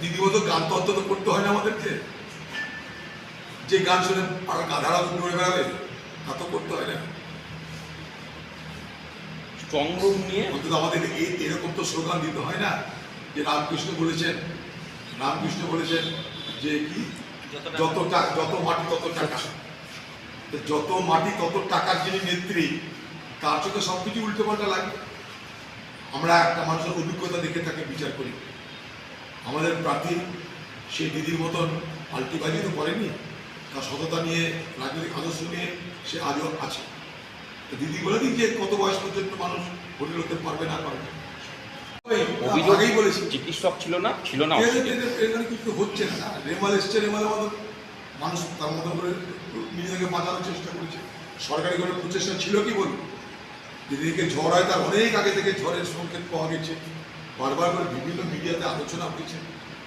দিদি মতো গান তো অন্তত করতে হয় না আমাদেরকে। যে গান শুনে আর গাধারা দৌড়ে বেড়াবে তা তো করতে হয় না। স্ট্রং রুম নিয়ে? অন্তত আমাদের এই এরকম তো স্লোগান দিতে হয় না যে রামকৃষ্ণ বলেছেন রামকৃষ্ণ বলেছেন যে কি? যত টা- যত মাটি তত টাকা। তো যত মাটি তত টাকার যিনি নেত্রী তার চোখে সব কিছু উল্টো পাল্টা লাগে আমরা একটা মানুষের অভিজ্ঞতা দেখে তাকে বিচার করি। আমাদের প্রার্থী সে দিদির মতন পাল্টিবাজি তো করেনি। তার সততা নিয়ে রাজনৈতিক আদর্শ নিয়ে সে আজও আছে। দিদি বলে দিন যে কত বয়স পর্যন্ত মানুষ হোটেল হতে পারবে না পারবে আগেই বলেছি। চিকিৎসক ছিল না? ছিল না এখানে- কিছু হচ্ছে না। রেমাল এসছে রেমালের মতো মানুষ তার মতো করে নিজেকে বাঁচানোর চেষ্টা করছে। সরকারি কোনো প্রচেষ্টা ছিল কি বলুন? যেদিকে ঝড় হয় তার অনেক আগে থেকে ঝড়ের সংকেত পাওয়া গেছে। বারবার করে বিভিন্ন মিডিয়াতে আলোচনা হয়েছে।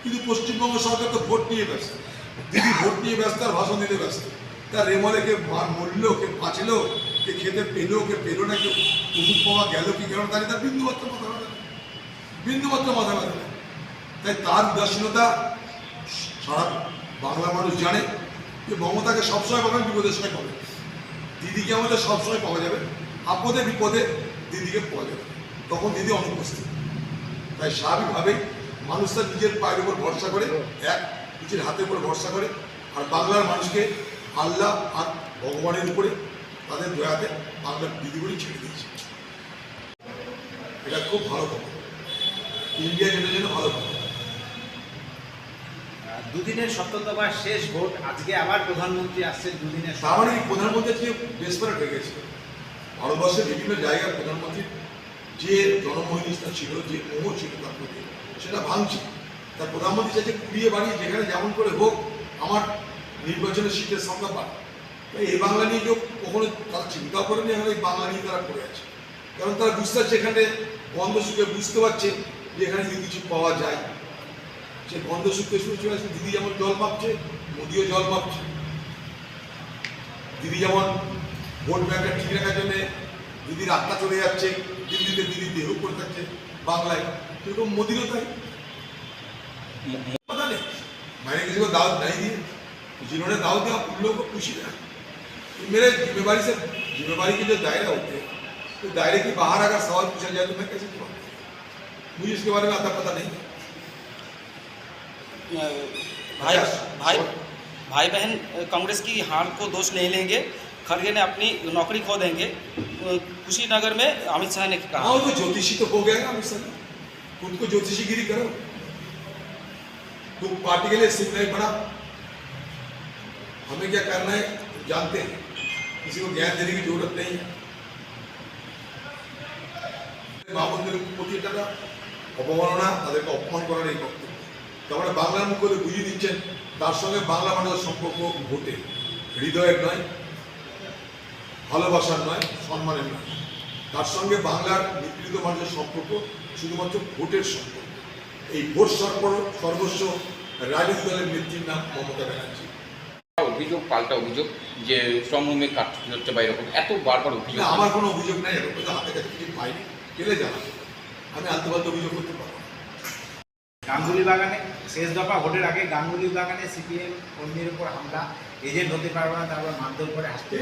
কিন্তু পশ্চিমবঙ্গ সরকার তো ভোট নিয়ে ব্যস্ত। দিদি ভোট নিয়ে ব্যস্ত আর ভাষণ দিতে ব্যস্ত। তার রেমালে কে মরলো কে বাঁচলো কে খেতে পেল কে পেল না, কে ওষুধ পাওয়া গেল কি গেল তার তার বিন্দুমাত্র মাথা ব্যথা। বিন্দুমাত্র মাথা ব্যথা। তাই তার উদাসীনতা সারা বাংলা মানুষ জানে যে মমতাকে সবসময় পাবেন, বিপদের সময় পাবেন। দিদিকে আমাদের সবসময় পাওয়া যাবে। আপদে বিপদে দিদিকে পাওয়া যাবে। তখন দিদি অনুপস্থিত। তাই স্বাভাবিকভাবেই মানুষ তার নিজের পায়ের উপর ভরসা করে এক নিজের হাতের উপর ভরসা করে। আর বাংলার মানুষকে আল্লাহ আর ভগবানের উপরে তাদের দয়াতে বাংলার বিধিগুলি ছেড়ে দিয়েছে। এটা খুব ভালো খবর। ইন্ডিয়া জন্য জন্য ভালো খবর। দুদিনের সপ্তমবার শেষ ভোট আজকে আবার প্রধানমন্ত্রী আসছেন দুদিনের তার মানে প্রধানমন্ত্রী ডেসপারেট হয়ে গেছে। ভারতবর্ষের বিভিন্ন জায়গায় প্রধানমন্ত্রীর যে জনমহিনিষ্ঠা ছিল, যে মোহ ছিল তার প্রতি, সেটা ভাঙছে। তার প্রধানমন্ত্রী চাইছে কুড়িয়ে বাড়িয়ে যেখানে যেমন করে হোক, আমার নির্বাচনের সিটের সংখ্যা বাড়ে তাই এই বাংলা নিয়ে কেউ কখনো তারা চিন্তাও করেনি, এখন এই বাংলা নিয়ে তারা করে আছে। কারণ তারা বুঝতে পারছে এখানে গন্ধ সুখে বুঝতে পারছে যে এখানে যদি কিছু পাওয়া যায়। সে গন্ধ সুখে আসছে, দিদি যেমন জল পাচ্ছে মোদিও জল মাপছে। দিদি যেমন ভোট ব্যাংকটা ঠিক রাখার জন্য দিদির আত্মা চলে যাচ্ছে দিল্লিতে দিদি দেহ করে থাকছে বাংলায় সেরকম মোদিরও তাই पता नहीं मैंने किसी को दावत नहीं दी जिन्होंने दावत दिया उन लोगों को खुशी है कि मेरे जिम्मेवारी से जिम्मेवारी के जो दायरे होते हैं तो दायरे के बाहर अगर सवाल पूछा जाए तो मैं कैसे जवाब दूं? मुझे इसके बारे में आता पता नहीं है भाई अच्छा, भाई और- भाई बहन कांग्रेस की हार को दोष नहीं लेंगे खड़गे ने अपनी नौकरी खो देंगे कुशीनगर में अमित शाह ने कहा हाँ वो तो ज्योतिषी तो हो गया ना अमित शाह खुद को ज्योतिषी गिरी करो तुम पार्टी के लिए सिर्फ नहीं पड़ा हमें क्या करना है जानते हैं किसी को ज्ञान देने की जरूरत नहीं है মা বন্ধুদের প্রতি একটা অবমাননা তাদেরকে অপমান করার এই বক্তব্য তারপরে বাংলার মুখ করে বুঝিয়ে দিচ্ছেন তার সঙ্গে বাংলা মানুষের সম্পর্ক ভোটে হৃদয়ের নয় ভালোবাসার নয় সম্মানের নয়। তার সঙ্গে বাংলার নিপীড়িত মানুষের সম্পর্ক শুধুমাত্র ভোটের সম্পর্ক। এই ভোট সর্ব সর্বস্ব রাজনৈতিক দলের নেত্রীর নাম মমতা ব্যানার্জি। অভিযোগ পাল্টা অভিযোগ যে রুমে কাজ হচ্ছে বা এরকম এত বারবার অভিযোগ আমার কোনো অভিযোগ নাই এরকম হাতে কাছে কিছু পাইনি। পেলে জানা আমি আলতু অভিযোগ করতে পারব না। গাঙ্গুলি বাগানে শেষ দফা ভোটের আগে গাঙ্গুলি বাগানে সিপিএম কর্মীর উপর হামলা এজেন্ট হতে পারবে না তারপর মারধর করে আসতে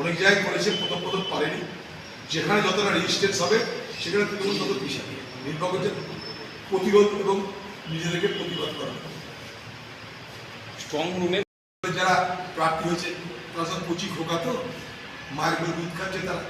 অনেক জায়গায় করেছে প্রথম প্রথম পারেনি। যেখানে যতটা রেজিস্ট্রেন্স হবে সেখানে তৃণমূল তত দিয়ে নির্ভর করছে প্রতিরোধ এবং নিজেদেরকে প্রতিবাদ করা। স্ট্রং রুমে যারা প্রার্থী হয়েছে তারা সব কচি খোকা তো মায়ের দুধ খাচ্ছে তারা।